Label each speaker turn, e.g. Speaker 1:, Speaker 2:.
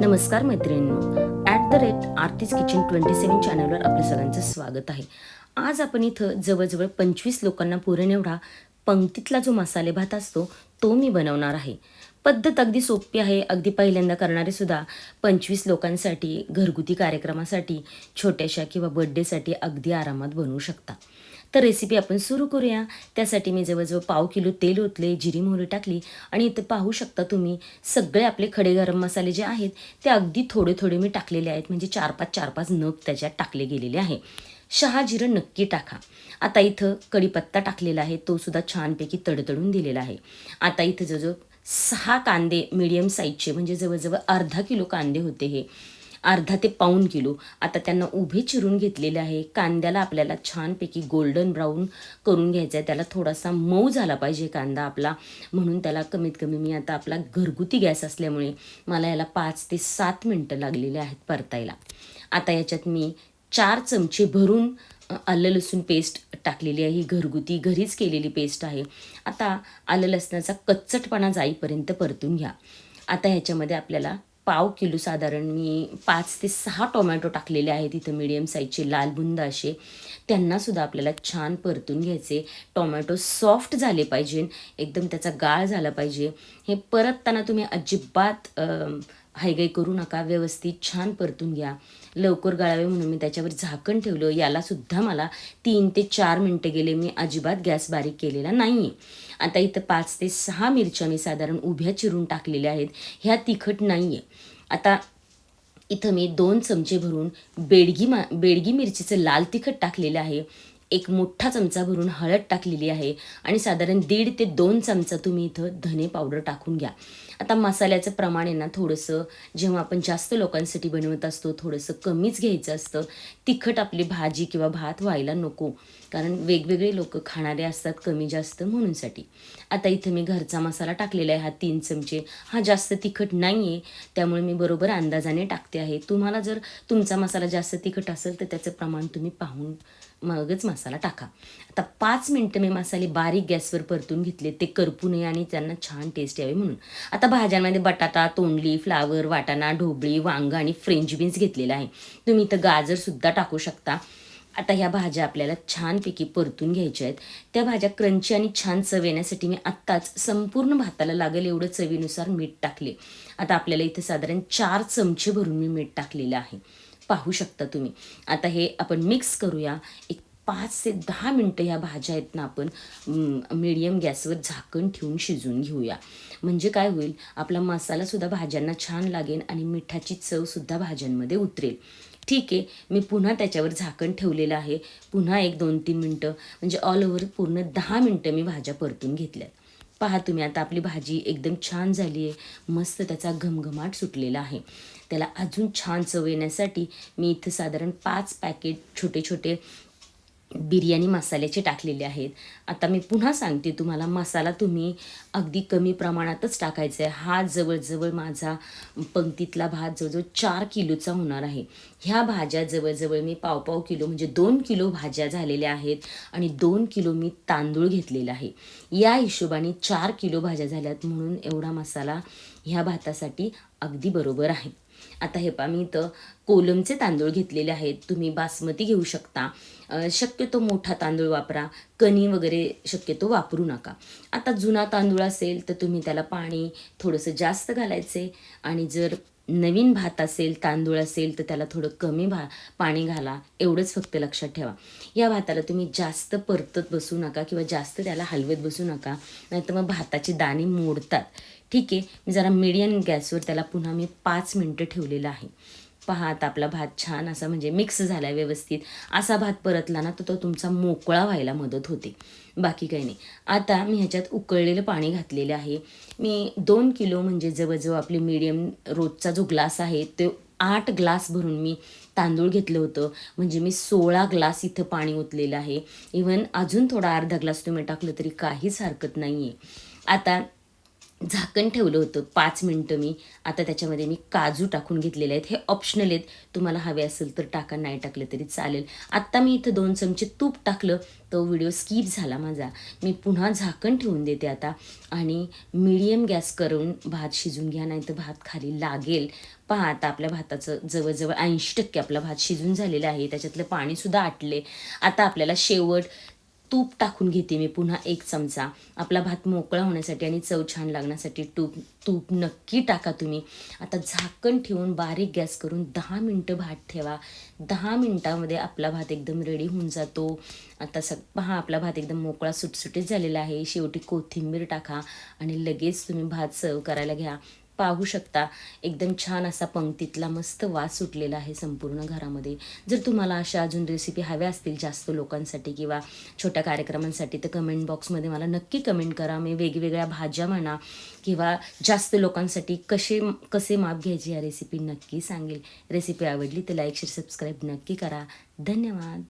Speaker 1: नमस्कार मैत्रिणींनो. At the rate Aarti's kitchen twenty seven चॅनलवर आपलं सगळ्यांचं स्वागत आहे. आज आपण इथं जवळजवळ पंचवीस लोकांना पुरण एवढा पंक्तीतला जो मसाले भात असतो तो मी बनवणार आहे. पद्धत अगदी सोपी आहे. अगदी पहिल्यांदा करणारे सुद्धा पंचवीस लोकांसाठी घरगुती कार्यक्रमासाठी छोट्याशा किंवा बड्डेसाठी अगदी आरामात बनवू शकता. तर रेसिपी आपण सुरू करूया. त्यासाठी मी जवळजवळ पाव किलो तेल ओतले जिरी मोहरी टाकली आणि इथं पाहू शकता तुम्ही सगळे आपले खडे गरम मसाले जे आहेत ते अगदी थोडे थोडे मी टाकलेले आहेत. म्हणजे चार पाच चार पाच नग त्याच्यात टाकले गेलेले आहे. शहा जिरं नक्की टाका. आता इथं कढीपत्ता टाकलेला आहे. तो सुद्धा छानपैकी तडतडून दिलेला आहे. आता इथं जवळजवळ सहा कांदे मिडियम साईजचे म्हणजे जवळजवळ अर्धा किलो कांदे होते हे. अर्धा ते पाऊन किलो. आता त्यांना उभे चिरून घेतलेले आहे. कांद्याला आपल्याला छानपैकी गोल्डन ब्राऊन करून घ्यायचं आहे त्याला थोडासा मऊ झाला पाहिजे कांदा आपला. म्हणून त्याला कमीत कमी मी आता आपला घरगुती गॅस असल्यामुळे मला याला पाच ते सात मिनटं लागलेले आहेत परतायला. आता याच्यात मी चार चमचे भरून आलं लसूण पेस्ट टाकलेली आहे. ही घरगुती घरीच केलेली पेस्ट आहे. आता आलं लसणाचा कच्चटपणा जाईपर्यंत परतून घ्या. आता ह्याच्यामध्ये आपल्याला पाव किलो साधारण मी पाच ते सहा टोमॅटो टाकलेले आहेत इथं मिडियम साईजचे लाल बुंद असे. त्यांनासुद्धा आपल्याला छान परतून घ्यायचे. टोमॅटो सॉफ्ट झाले पाहिजे. एकदम त्याचा गाळ झाला पाहिजे. हे परतताना तुम्ही अजिबात हायगाई करू नका व्यवस्थित छान परतून घ्या. लवकर गाळावे म्हणून मी त्याच्यावर झाकण ठेवलं. यालासुद्धा मला तीन ते चार मिनटं गेले. मी अजिबात गॅस बारीक केलेला नाही आहे आता इथं पाच ते सहा मिरच्या मी साधारण उभ्या चिरून टाकलेल्या आहेत. ह्या तिखट नाही आहे आता इथं मी दोन चमचे भरून बेडगी मा बेडगी मिरचीचं लाल तिखट टाकलेलं आहे. एक मोठा चमचा भरून हळद टाकलेली आहे. आणि साधारण दीड ते दोन चमचा तुम्ही इथं धने पावडर टाकून घ्या. आता मसाल्याचं प्रमाण आहे ना थोडंसं. जेव्हा आपण जास्त लोकांसाठी बनवत असतो थोडंसं कमीच घ्यायचं असतं. तिखट आपली भाजी किंवा भात व्हायला नको. कारण वेगवेगळे लोक खाणारे असतात कमी जास्त म्हणूनसाठी. आता इथं मी घरचा मसाला टाकलेला आहे हा तीन चमचे. हा जास्त तिखट नाही आहे त्यामुळे मी बरोबर अंदाजाने टाकते आहे. तुम्हाला जर तुमचा मसाला जास्त तिखट असेल तर त्याचं प्रमाण तुम्ही पाहून मगच मसाला टाका. आता पाच मिनटं मी मसाले बारीक गॅसवर परतून घेतले. ते करपू नये आणि त्यांना छान टेस्ट यावे म्हणून. आता भाज्यांमध्ये बटाटा तोंडली फ्लावर वाटाणा ढोबळी वांग आणि फ्रेंच बीन्स घेतलेला आहे. तुम्ही इथं गाजरसुद्धा टाकू शकता. आता ह्या भाज्या आपल्याला छानपैकी परतून घ्यायच्या आहेत. त्या भाज्या क्रंची आणि छान चव येण्यासाठी मी आत्ताच संपूर्ण भाताला लागेल एवढं चवीनुसार मीठ टाकले. आता आपल्याला इथे साधारण चार चमचे भरून मी मीठ टाकलेलं आहे. पाहू शकता तुम्ही. आता हे आपण मिक्स करूया. एक पाच ते दहा मिनटं या भाज्या आहेत ना आपण मिडियम गॅसवर झाकण ठेवून शिजवून घेऊया. म्हणजे काय होईल आपला मसालासुद्धा भाज्यांना छान लागेल आणि मिठाची चवसुद्धा भाज्यांमध्ये उतरेल. ठीक आहे मी पुन्हा त्याच्यावर झाकण ठेवलेलं आहे. पुन्हा एक दोन तीन मिनटं म्हणजे ऑल ओव्हर पूर्ण दहा मिनटं मी भाज्या परतून घेतल्यात. पहा तुम्ही आता आपली भाजी एकदम छान झाली आहे. मस्त त्याचा घमघमाट सुटलेला आहे. त्याला अजून छान चव येण्यासाठी मी इथं साधारण पाच पॅकेट छोटे छोटे बिर्याणी मसाल्याचे टाकलेले आहेत. आता मी पुन्हा सांगते तुम्हाला मसाला तुम्ही अगदी कमी प्रमाणातच टाकायचा आहे. हा जवळजवळ माझा पंक्तीतला भात जवळजवळ चार किलोचा होणार आहे. ह्या भाज्या जवळजवळ मी पाव पाव किलो म्हणजे दोन किलो भाज्या झालेल्या आहेत आणि दोन किलो मी तांदूळ घेतलेला आहे. या हिशोबाने चार किलो भाज्या झाल्यात म्हणून एवढा मसाला ह्या भातासाठी अगदी बरोबर आहे. आता हे पहा मी इथं कोलमचे तांदूळ घेतलेले आहेत. तुम्ही बासमती घेऊ शकता. शक्यतो मोठा तांदूळ वापरा. कणी वगैरे शक्यतो वापरू नका. आता जुना तांदूळ असेल तर तुम्ही त्याला पाणी थोडंसं जास्त घालायचे. आणि जर नवीन भात असेल तांदूळ असेल तर त्याला थोडं कमी भा पाणी घाला. एवढंच फक्त लक्षात ठेवा. या भाताला तुम्ही जास्त परतत बसू नका किंवा जास्त त्याला हलवत बसू नका. नाहीतर मग भाताची दाणे मोडतात. ठीक आहे मी जरा मीडियम गॅसवर त्याला पुन्हा मी पाच मिनटं ठेवलेलं आहे. पहा आता आपला भात छान असा म्हणजे मिक्स झाला आहे व्यवस्थित. असा भात परतला ना तर तो तुमचा मोकळा व्हायला मदत होते. बाकी काही नाही. आता मी ह्याच्यात उकळलेलं पाणी घातलेलं आहे. मी दोन किलो म्हणजे जवळजवळ आपली मीडियम रोजचा जो ग्लास आहे तो आठ ग्लास भरून मी तांदूळ घेतलं होतं. म्हणजे मी सोळा ग्लास इथं पाणी ओतलेलं आहे. इवन अजून थोडा अर्धा ग्लास तुम्ही टाकलं तरी काहीच हरकत नाही आहे आता झाकण ठेवलं होतं. पाच मिनटं मी. आता त्याच्यामध्ये मी काजू टाकून घेतलेले आहेत. हे ऑप्शनल आहेत. तुम्हाला हवे असेल तर टाका नाही टाकलं तरी चालेल. आत्ता मी इथं दोन चमचे तूप टाकलं. तो व्हिडिओ स्किप झाला माझा. मी पुन्हा झाकण ठेवून देते आता. आणि मिडियम गॅस करून भात शिजून घ्या नाही तर भात खाली लागेल. पहा आता आपल्या भाताचं जवळजवळ ऐंशी टक्के आपला भात शिजून झालेला आहे. त्याच्यातलं पाणीसुद्धा आटले आता आपल्याला शेवट तूप टाकून घेते मी पुन्हा एक चमचा. आपला भात मोकळा होण्यासाठी आणि चव छान लागण्यासाठी तूप तूप नक्की टाका तुम्ही. आता झाकण ठेवून बारीक गॅस करून दहा मिनटं भात ठेवा. दहा मिनटामध्ये आपला भात एकदम रेडी होऊन जातो. आता सग पहा आपला भात एकदम मोकळा सुटसुटीत झालेला आहे. शेवटी कोथिंबीर टाका आणि लगेच तुम्ही भात सर्व करायला घ्या. पाहू शकता. एकदम छान असा पंक्तीतला मस्त वास सुटलेला आहे संपूर्ण घरामध्ये. जर तुम्हाला अशा अजून रेसिपी हव्या असतील जास्त लोकांसाठी किंवा छोट्या कार्यक्रमांसाठी तर कमेंट बॉक्समध्ये मला नक्की कमेंट करा. मी वेगवेगळ्या भाज्या म्हणा किंवा जास्त लोकांसाठी कसे कसे माप घ्यायची या रेसिपी नक्की सांगेल. रेसिपी आवडली तर लाईक शेअर सबस्क्राईब नक्की करा. धन्यवाद.